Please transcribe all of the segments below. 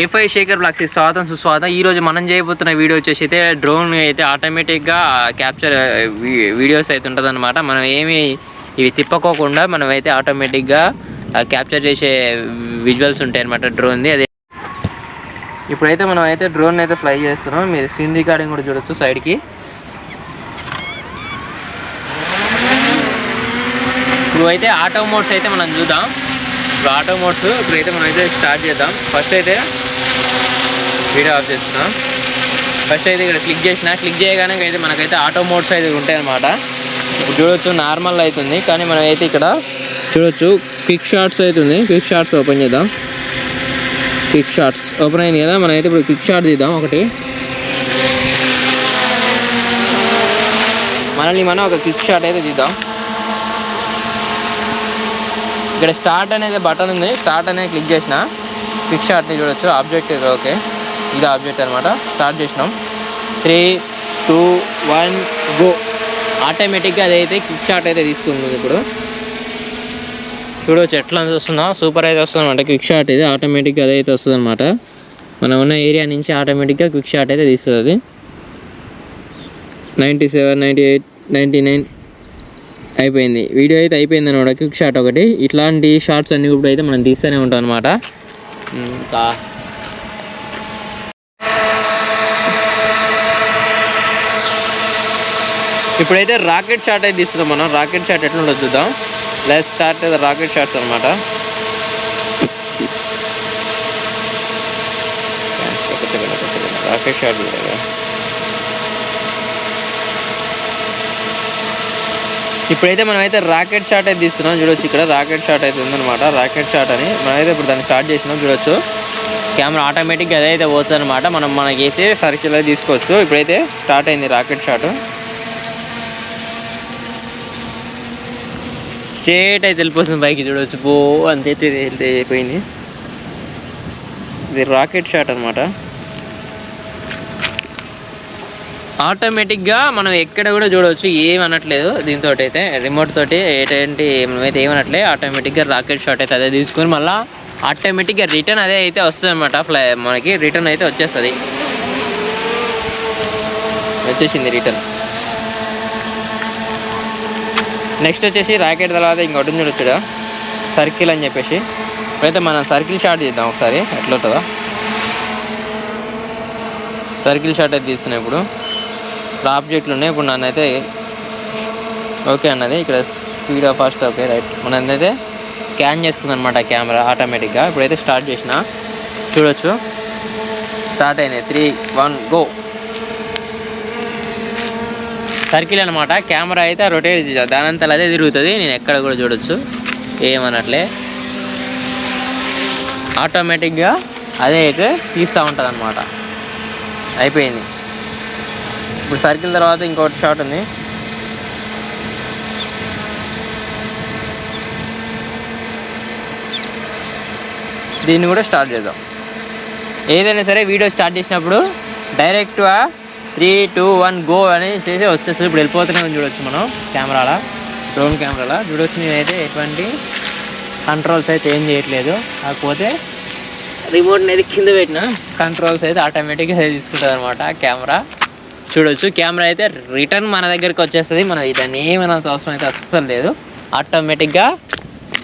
A five Shekhar blocks స్వాగతం సుస్వాగతం. ఈ రోజు మనం చేయబోతున్న వీడియో వచ్చేసి అయితే డ్రోన్ అయితే ఆటోమేటిక్గా క్యాప్చర్ వీడియోస్ అయితే ఉంటుంది అనమాట మనం ఏమి ఇవి తిప్పకోకుండా మనం అయితే ఆటోమేటిక్గా క్యాప్చర్ చేసే విజువల్స్ ఉంటాయి అనమాట డ్రోన్ది అదే ఇప్పుడైతే మనం అయితే డ్రోన్ అయితే ఫ్లై చేస్తున్నాం. మీరు స్క్రీన్ రికార్డింగ్ కూడా చూడొచ్చు సైడ్కి ఇప్పుడు అయితే ఆటో మోడ్స్ అయితే మనం చూద్దాం. ఇప్పుడు ఆటో మోడ్స్ ఇప్పుడైతే మనం అయితే స్టార్ట్ చేద్దాం. ఫస్ట్ అయితే వీడియో ఆఫ్ చేస్తున్నా. ఫస్ట్ అయితే ఇక్కడ క్లిక్ చేసిన క్లిక్ చేయగానే అయితే మనకైతే ఆటో మోడ్స్ అయితే ఉంటాయి అనమాట ఇప్పుడు చూడొచ్చు నార్మల్ అవుతుంది కానీ మనం అయితే ఇక్కడ చూడొచ్చు క్విక్ షార్ట్స్ అవుతుంది క్విక్ షార్ట్స్ ఓపెన్ చేద్దాం. క్విక్ షార్ట్స్ ఓపెన్ అయింది కదా మనం అయితే ఇప్పుడు క్విక్ షార్ట్ తీద్దాం ఒకటి. మనల్ని మనం ఒక క్విక్ షాట్ అయితే తీద్దాం. ఇక్కడ స్టార్ట్ అనేది బటన్ ఉంది. స్టార్ట్ అనేది క్లిక్ చేసిన క్విక్ షాట్ని చూడొచ్చు. ఆబ్జెక్ట్ ఓకే ఇది ఆబ్జెక్ట్ అనమాట స్టార్ట్ చేసినాం. Three two one go. ఆటోమేటిక్గా అదైతే క్విక్ షాట్ అయితే తీసుకుంది ఇప్పుడు. చూడవచ్చు ఎట్లా వస్తుందో. సూపర్ అయితే వస్తుంది అనమాట క్విక్ షాట్ ఇది. ఆటోమేటిక్గా అదైతే వస్తుంది అనమాట మనం ఉన్న ఏరియా నుంచి ఆటోమేటిక్గా క్విక్ షాట్ అయితే తీస్తుంది. అది ninety seven ninety eight ninety nine అయిపోయింది. వీడియో అయితే అయిపోయింది అనమాట క్విక్ షాట్ ఒకటి. ఇట్లాంటి షార్ట్స్ అన్ని ఇప్పుడు అయితే మనం తీస్తూనే ఉంటాం అనమాట ఇప్పుడైతే రాకెట్ షాట్ అయితే తీస్తున్నాం మనం. రాకెట్ షాట్ ఎట్లా ఉండదు చూద్దాం లెస్ స్టార్ట్ రాకెట్ షాట్స్ అనమాట రాకెట్ షాట్ చూడాలి ఇప్పుడైతే మనమైతే రాకెట్ షాట్ అయితే తీస్తున్నాం. చూడొచ్చు ఇక్కడ రాకెట్ షాట్ అయితే ఉందన్నమాట. రాకెట్ షాట్ అని మనమైతే ఇప్పుడు దాన్ని స్టార్ట్ చేసినాం. చూడొచ్చు. కెమెరా ఆటోమేటిక్గా అదైతే పోతుంది అనమాట మనం మనకి అయితే సర్కిల్ అయితే తీసుకోవచ్చు ఇప్పుడైతే స్టార్ట్ అయింది రాకెట్ షాట్. స్ట్రేట్ అయితే వెళ్ళిపోతుంది బైక్ చూడవచ్చు. బో అంతైతే వెళ్తే అయిపోయింది. ఇది రాకెట్ షాట్ అనమాట ఆటోమేటిక్గా మనం ఎక్కడ కూడా చూడవచ్చు. ఏం అనట్లేదు దీంతో అయితే రిమోట్ తోటి ఏంటంటే మనమైతే ఏమనట్లే ఆటోమేటిక్గా రాకెట్ షాట్ అయితే అదే తీసుకొని మళ్ళీ ఆటోమేటిక్గా రిటర్న్ అదే అయితే వస్తుంది అనమాట ఫ్లై మనకి రిటర్న్ అయితే వచ్చేస్తుంది. వచ్చేసింది రిటర్న్. నెక్స్ట్ వచ్చేసి రాకెట్ తర్వాత ఇంకోటి ఉంది చూడొచ్చు సర్కిల్ అని చెప్పేసి. అయితే మనం సర్కిల్ షాట్ చేద్దాం ఒకసారి. ఎట్లా సర్కిల్ షాట్ అయితే తీస్తున్నాయి ఇప్పుడు. ఇక్కడ ఆబ్జెక్ట్లు ఉన్నాయి. ఇప్పుడు నన్ను అయితే ఓకే అన్నది. ఇక్కడ speed of fast okay right మన అయితే స్కాన్ చేసుకుంది అనమాట కెమెరా ఆటోమేటిక్గా ఇప్పుడైతే స్టార్ట్ చేసిన. చూడొచ్చు. స్టార్ట్ అయినాయి. త్రీ వన్ గో సర్కిల్ అనమాట కెమెరా అయితే రొటేట్ దానంతా అదే తిరుగుతుంది. నేను ఎక్కడ కూడా చూడొచ్చు. ఏమన్నట్లే ఆటోమేటిక్గా అదే అయితే తీస్తూ ఉంటుంది అనమాట అయిపోయింది. ఇప్పుడు సర్కిల్ తర్వాత ఇంకోటి షాట్ ఉంది. దీన్ని కూడా స్టార్ట్ చేద్దాం. ఏదైనా సరే వీడియో స్టార్ట్ చేసినప్పుడు డైరెక్ట్గా త్రీ టూ వన్ గో అని చేసి వచ్చేస్తుంది. ఇప్పుడు వెళ్ళిపోతూనే ఉంది చూడొచ్చు మనం కెమెరాలో డ్రోన్ కెమెరాలో. చూడొచ్చు నేనైతే ఎటువంటి కంట్రోల్స్ అయితే ఏం చేయట్లేదు. కాకపోతే రిమోట్ అనేది కింద పెట్టిన కంట్రోల్స్ అయితే ఆటోమేటిక్గా తీసుకుంటుంది అనమాట కెమెరా. చూడొచ్చు కెమెరా అయితే రిటర్న్ మన దగ్గరికి వచ్చేస్తుంది. మనం దాన్ని ఏమైనంత అవసరం అయితే అస్సలు లేదు. ఆటోమేటిక్గా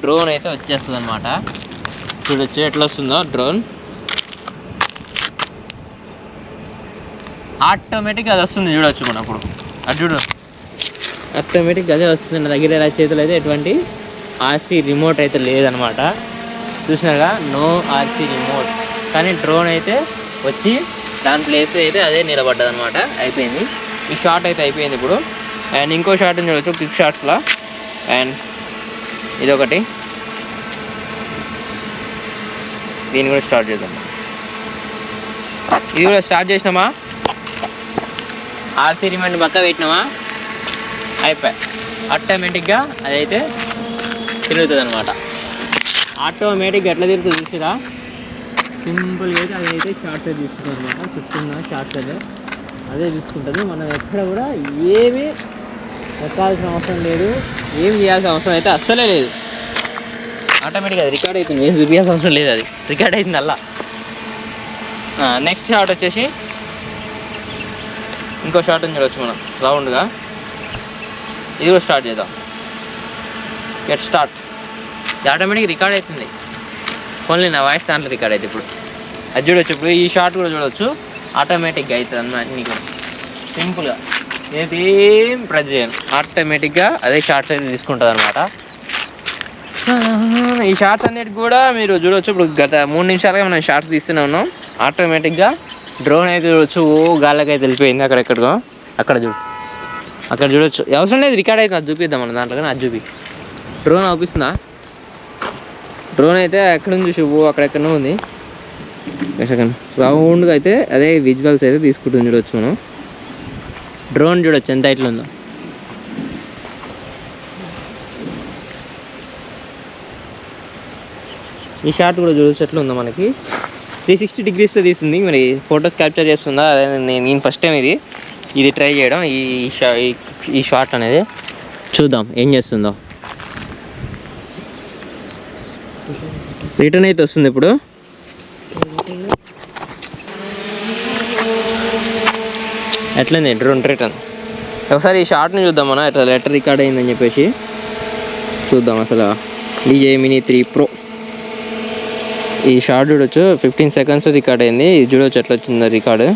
డ్రోన్ అయితే వచ్చేస్తుంది అనమాట చూడొచ్చు ఎట్లా వస్తుందో డ్రోన్ ఆటోమేటిక్గా అది వస్తుంది చూడొచ్చు మనం అప్పుడు. అది చూడు. ఆటోమేటిక్గా అదే వస్తుంది నా దగ్గర ఇలా చేతులు అయితే ఎటువంటి ఆర్సీ రిమోట్ అయితే లేదనమాట. చూసినారా నో ఆర్సీ రిమోట్. కానీ డ్రోన్ అయితే వచ్చి దాని ప్లేస్ అయితే అదే నిలబడ్డది అనమాట అయిపోయింది. ఈ షాట్ అయితే అయిపోయింది ఇప్పుడు. అండ్ ఇంకో షాట్ చూడవచ్చు క్విక్ షాట్స్లో. అండ్ ఇదొకటి. దీన్ని కూడా స్టార్ట్ చేద్దాం. ఇది కూడా స్టార్ట్ చేసినామా? ఆర్సీ రిమైండ్ పక్క పెట్టినామా? అయిపోయి. ఆటోమేటిక్గా అదైతే తిరుగుతుంది అనమాట ఆటోమేటిక్గా ఎట్లా తిరుగుతుంది చూసిరా? సింపుల్గా అయితే అదైతే షార్ట్స్ తీసుకుంటుంది అనమాట చుట్టూ షార్ట్స్ అదే అదే తీసుకుంటుంది మనం ఎక్కడ కూడా ఏమీ ఎక్కాల్సిన అవసరం లేదు. ఏం చేయాల్సిన అవసరం అయితే అస్సలే లేదు. ఆటోమేటిక్గా అది రికార్డ్ అవుతుంది. ఏం చూపించాల్సిన అవసరం లేదు అది. రికార్డ్ అవుతుంది అలా నెక్స్ట్ షాట్ వచ్చేసి ఇంకో షార్ట్ అని చూడవచ్చు మనం. రౌండ్గా ఇది కూడా స్టార్ట్ చేద్దాం. గెట్ స్టార్ట్ ఇది ఆటోమేటిక్ రికార్డ్ అవుతుంది ఓన్లీ నా వాయిస్ దాంట్లో రికార్డ్ అయితే ఇప్పుడు. అది చూడొచ్చు ఇప్పుడు. ఈ షార్ట్ కూడా చూడొచ్చు. ఆటోమేటిక్గా అవుతుంది అన్నమాట నీకు సింపుల్గా ఏది ప్రెస్ చేయను. ఆటోమేటిక్గా అదే షార్ట్స్ అయితే తీసుకుంటుంది అనమాట ఈ షార్ట్స్ అన్నిటికి కూడా మీరు చూడొచ్చు. ఇప్పుడు గత మూడు నిమిషాలుగా మనం షార్ట్స్ తీస్తూనే ఉన్నాం. ఆటోమేటిక్గా డ్రోన్ అయితే చూడొచ్చు. ఓ గాల్లకైతే వెళ్ళిపోయింది అక్కడ ఎక్కడికో. అక్కడ చూడు. అక్కడ చూడొచ్చు. అవసరం లేదు రికార్డ్ అయితే అది చూపిద్దాం మన దాంట్లో కానీ అది చూపి. డ్రోన్ అవుపిస్తుందా డ్రోన్ అయితే ఎక్కడ ఉంది చూసి ఓ అక్కడెక్కడో ఉంది. రౌండ్గా అయితే అదే విజువల్స్ అయితే తీసుకుంటుంది చూడొచ్చు మనం. డ్రోన్ చూడొచ్చు ఎంత ఇట్లా ఉందో. ఈ షాట్ కూడా చూడొచ్చు ఎట్లా ఉందో మనకి. త్రీ సిక్స్టీ డిగ్రీస్లో తీస్తుంది మరి ఫొటోస్ క్యాప్చర్ చేస్తుందా? అదే నేను నేను ఫస్ట్ టైం ఇది. ఇది ట్రై చేయడం. ఈ షా ఈ- షార్ట్ అనేది. చూద్దాం. ఏం చేస్తుందో. రిటర్న్ అయితే వస్తుంది ఇప్పుడు. ఎట్లయింది డ్రోన్ రిటర్న్ ఒకసారి ఈ షార్ట్ని చూద్దాం మనం. ఎట్లా లెటర్ రికార్డ్ అయిందని చెప్పేసి. చూద్దాం అసలు. డిజే మినీ త్రీ ప్రో ఈ షార్ట్ చూడొచ్చు. ఫిఫ్టీన్ సెకండ్స్ రికార్డ్ అయింది. ఇది చూడొచ్చు ఎట్లా వచ్చిందో రికార్డు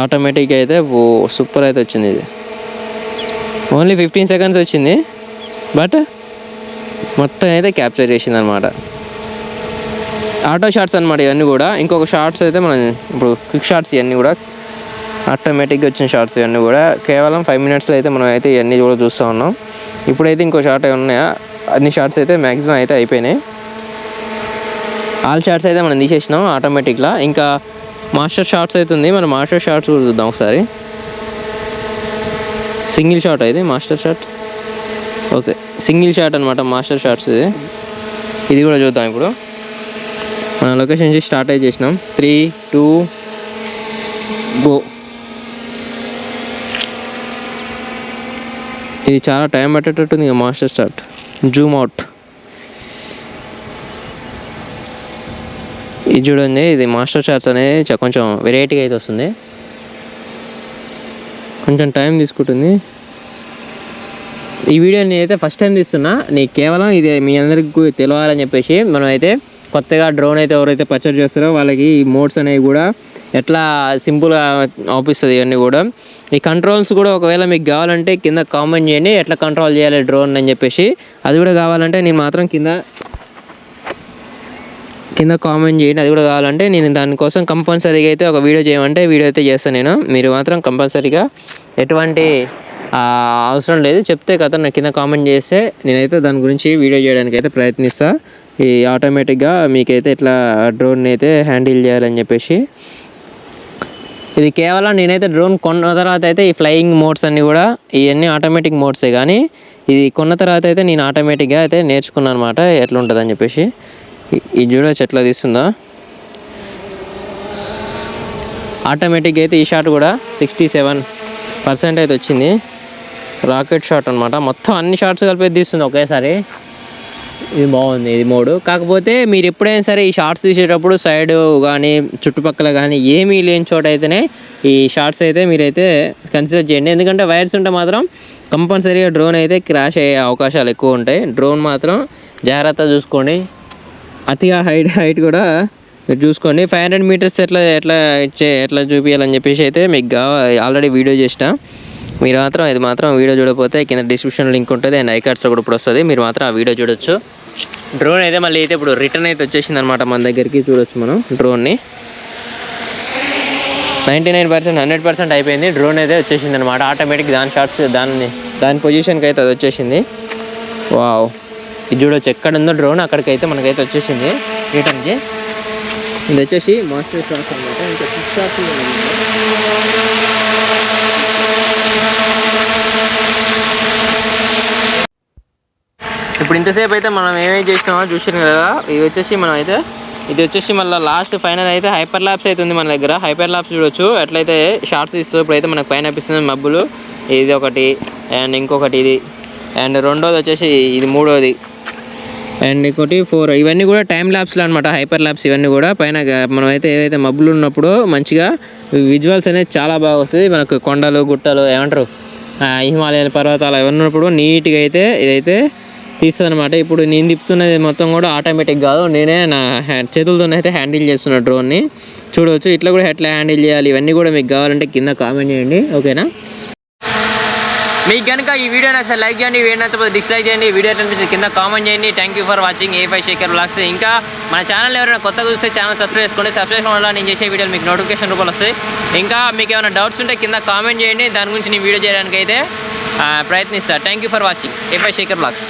ఆటోమేటిక్గా అయితే ఓ సూపర్ అయితే వచ్చింది ఇది. ఓన్లీ ఫిఫ్టీన్ సెకండ్స్ వచ్చింది. బట్ మొత్తం అయితే క్యాప్చర్ చేసింది అనమాట ఆటో షార్ట్స్ అనమాట ఇవన్నీ కూడా. ఇంకొక షార్ట్స్ అయితే మనం ఇప్పుడు క్విక్ షార్ట్స్ ఇవన్నీ కూడా. ఆటోమేటిక్గా వచ్చిన షార్ట్స్ ఇవన్నీ కూడా. కేవలం ఫైవ్ మినిట్స్లో అయితే మనం అయితే ఇవన్నీ కూడా చూస్తూ ఉన్నాం. ఇప్పుడైతే ఇంకో షార్ట్ ఉన్నాయా? అన్ని షార్ట్స్ అయితే మ్యాక్సిమం అయితే అయిపోయినాయి. ఆల్ షార్ట్స్ అయితే మనం తీసేసినాం ఆటోమేటిక్గా ఇంకా మాస్టర్ షార్ట్స్ అయితే ఉంది. మనం మాస్టర్ షార్ట్స్ కూడా చూద్దాం ఒకసారి. సింగిల్ షాట్ అయితే master shot. Okay single shot అనమాట మాస్టర్ షాట్స్ ఇది. ఇది కూడా చూద్దాం ఇప్పుడు. మన లొకేషన్ నుంచి స్టార్ట్ అయి చేసినాం. Three two go. ఇది చాలా టైం పట్టేటట్టుంది ఇక మాస్టర్ షార్ట్ జూమ్ అవుట్. ఇది చూడండి ఇది మాస్టర్ చార్ట్స్ అనేది కొంచెం వెరైటీగా అయితే వస్తుంది. కొంచెం టైం తీసుకుంటుంది. ఈ వీడియో నేనైతే ఫస్ట్ టైం తీస్తున్నా. నీకు కేవలం ఇది మీ అందరికీ తెలియాలని చెప్పేసి మనం అయితే కొత్తగా డ్రోన్ అయితే ఎవరైతే పర్చేజ్ చేస్తారో వాళ్ళకి ఈ మోడ్స్ అనేవి కూడా ఎట్లా సింపుల్గా ఆపిస్తుంది ఇవన్నీ కూడా. ఈ కంట్రోల్స్ కూడా ఒకవేళ మీకు కావాలంటే కింద కామెంట్ చేయండి ఎట్లా కంట్రోల్ చేయాలి డ్రోన్ అని చెప్పేసి. అది కూడా కావాలంటే నేను మాత్రం కింద కింద కామెంట్ చేయండి. అది కూడా కావాలంటే నేను దానికోసం కంపల్సరీగా అయితే ఒక వీడియో చేయమంటే వీడియో అయితే చేస్తాను నేను. మీరు మాత్రం కంపల్సరీగా ఎటువంటి అవసరం లేదు. చెప్తే కదా నాకు కింద కామెంట్ చేస్తే నేనైతే దాని గురించి వీడియో చేయడానికి అయితే ప్రయత్నిస్తా. ఈ ఆటోమేటిక్గా మీకైతే ఇట్లా డ్రోన్ అయితే హ్యాండిల్ చేయాలని చెప్పేసి. ఇది కేవలం నేనైతే డ్రోన్ కొన్న తర్వాత అయితే ఈ ఫ్లయింగ్ మోడ్స్ అన్నీ కూడా ఇవన్నీ ఆటోమేటిక్ మోడ్సే కానీ ఇది కొన్న తర్వాత అయితే నేను ఆటోమేటిక్గా అయితే నేర్చుకున్నాను అనమాట ఎట్లా ఉంటుందని చెప్పేసి. ఈ- జూడో చూడవచ్చు ఎట్లా తీస్తుందా? ఆటోమేటిక్గా అయితే ఈ షాట్ కూడా సిక్స్టీ సెవెన్ పర్సెంట్ అయితే వచ్చింది. రాకెట్ షాట్ అనమాట మొత్తం అన్ని షాట్స్ కలిపి తీస్తుంది ఒకేసారి. ఇది బాగుంది ఇది మోడు. కాకపోతే మీరు ఎప్పుడైనా సరే ఈ షార్ట్స్ తీసేటప్పుడు సైడ్ కానీ చుట్టుపక్కల కానీ ఏమీ లేని చోట అయితేనే ఈ షార్ట్స్ అయితే మీరైతే కన్సిడర్ చేయండి. ఎందుకంటే వైర్స్ ఉంటే మాత్రం కంపల్సరీగా డ్రోన్ అయితే క్రాష్ అయ్యే అవకాశాలు ఎక్కువ ఉంటాయి. డ్రోన్ మాత్రం జాగ్రత్త చూసుకోండి. అతిగా హైట్ హైట్ కూడా మీరు చూసుకోండి. ఫైవ్ హండ్రెడ్ మీటర్స్ ఎట్లా ఎట్లా ఇచ్చే ఎట్లా చూపించాలని చెప్పేసి అయితే మీకు ఆల్రెడీ వీడియో చేసిన. మీరు మాత్రం ఇది మాత్రం వీడియో చూడకపోతే కింద డిస్క్రిప్షన్ లింక్ ఉంటుంది. అండ్ ఐకార్డ్స్లో కూడా ఇప్పుడు వస్తుంది. మీరు మాత్రం ఆ వీడియో చూడొచ్చు. డ్రోన్ అయితే మళ్ళీ అయితే ఇప్పుడు రిటర్న్ అయితే వచ్చేసింది అనమాట మన దగ్గరికి. చూడొచ్చు మనం డ్రోన్ని ninety nine percent hundred percent అయిపోయింది. డ్రోన్ అయితే వచ్చేసింది అనమాట ఆటోమేటిక్ దాని షార్ట్స్ దాన్ని దాని పొజిషన్కి అయితే అది వచ్చేసింది. వావ్ ఇది చూడొచ్చు ఎక్కడ ఉందో డ్రోన్ అక్కడికి అయితే మనకైతే వచ్చేసింది. రిటర్న్కి ఇది వచ్చేసి మాస్టర్ షాట్స్ అనమాట ఇంకా సిక్స్ షాట్స్ ఇప్పుడు ఇంతసేపు అయితే మనం ఏమేమి చేసినామో చూసినాం కదా. ఇది వచ్చేసి మనం అయితే ఇది వచ్చేసి మళ్ళీ లాస్ట్ ఫైనల్ అయితే హైపర్ ల్యాబ్స్ అయితే ఉంది మన దగ్గర. హైపర్ ల్యాబ్స్ చూడొచ్చు. ఎట్లయితే షార్ట్స్ ఇప్పుడు ఇప్పుడైతే మనకు పైన అనిపిస్తుంది మబ్బులు. ఇది ఒకటి అండ్ ఇంకొకటి ఇది. అండ్ రెండోది వచ్చేసి ఇది మూడోది. అండ్ ఇంకోటి ఫోర్ ఇవన్నీ కూడా టైం ల్యాబ్స్లో అనమాట హైపర్ ల్యాబ్స్ ఇవన్నీ కూడా. పైన మనం మనమైతే ఏదైతే మబ్బులు ఉన్నప్పుడు మంచిగా విజువల్స్ అనేది చాలా బాగా వస్తుంది మనకు కొండలు గుట్టలు ఏమంటారు? హిమాలయాల పర్వతాలు అవన్నీ ఉన్నప్పుడు నీట్గా అయితే ఇదైతే తీస్తుందనమాట ఇప్పుడు నేను తిప్పుతున్నది మొత్తం కూడా ఆటోమేటిక్ కాదు. నేనే నా హ్యా- చేతులతోనే అయితే హ్యాండిల్ చేస్తున్న డ్రోన్ని. చూడవచ్చు ఇట్లా కూడా ఎట్లా హ్యాండిల్ చేయాలి? ఇవన్నీ కూడా మీకు కావాలంటే కింద కామెంట్ చేయండి. ఓకేనా? మీకు కనుక ఈ వీడియో అసలు లైక్ చేయండి వీడియో నచ్చకపోతే డిస్లైక్ చేయండి వీడియో అనిపించి కింద కామెంట్ చేయండి. Thank you for watching A five Shekhar blogs ఇంకా మన ఛానల్ ఎవరైనా కొత్తగా చూస్తే ఛానల్ సబ్స్క్రైబ్ చేసుకోండి. సబ్స్క్రైబ్ చేసుకోవడం వల్ల నేను చేసే వీడియోలు మీకు నోటిఫికేషన్ రూపాయలు వస్తాయి. ఇంకా మీకు ఏమైనా డౌట్స్ ఉంటే కింద కామెంట్ చేయండి. దాని గురించి నేను వీడియో చేయడానికి అయితే ప్రయత్నిస్తాను thank you for watching A five Shekhar blogs